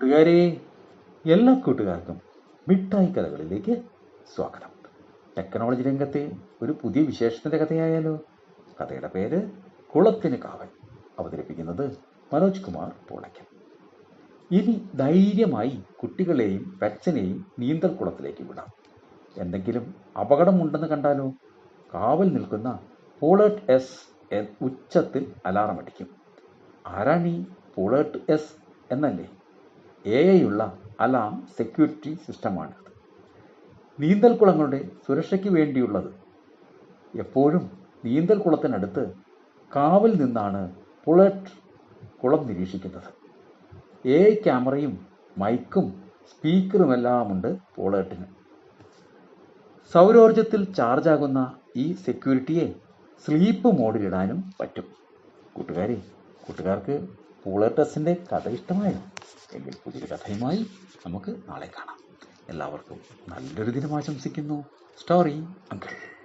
കൂട്ടുകാരെ എല്ലാ കൂട്ടുകാർക്കും മിഠായി കഥകളിലേക്ക് സ്വാഗതം. ടെക്നോളജി രംഗത്തെ ഒരു പുതിയ വിശേഷത്തിന്റെ കഥയായാലോ? കഥയുടെ പേര് കുളത്തിന് കാവൽ. അവതരിപ്പിക്കുന്നത് മനോജ് കുമാർ പൂളയ്ക്കൽ. ഇനി ധൈര്യമായി കുട്ടികളെയും പെറ്റ്സിനെയും നീന്തൽ കുളത്തിലേക്ക് വിടാം. എന്തെങ്കിലും അപകടമുണ്ടെന്ന് കണ്ടാലോ? കാവൽ നിൽക്കുന്ന പോളേട്ട് എസ് ഉച്ചത്തിൽ അലാറം അടിക്കും ആരാണീ പോളേട്ട് എസ് എന്നല്ലേ? എ ഐ ഉള്ള അലാം സെക്യൂരിറ്റി സിസ്റ്റമാണ്. നീന്തൽ കുളങ്ങളുടെ സുരക്ഷയ്ക്ക് വേണ്ടിയുള്ളത്. എപ്പോഴും നീന്തൽ കുളത്തിനടുത്ത് കാവൽ നിന്നാണ് പുളറ്റ് കുളം നിരീക്ഷിക്കുന്നത്. എ ഐ ക്യാമറയും മൈക്കും സ്പീക്കറുമെല്ലാമുണ്ട് പോളേട്ടിന് സൗരോർജത്തിൽ ചാർജാകുന്ന ഈ സെക്യൂരിറ്റിയെ സ്ലീപ്പ് മോഡിലിടാനും പറ്റും. കൂട്ടുകാരെ കൂട്ടുകാർക്ക് പൂളേർട്ടസിന്റെ കഥ ഇഷ്ടമായോ എങ്കിൽ പുതിയൊരു കഥയുമായി നമുക്ക് നാളെ കാണാം. എല്ലാവർക്കും നല്ലൊരു ദിനം ആശംസിക്കുന്നു. Story uncle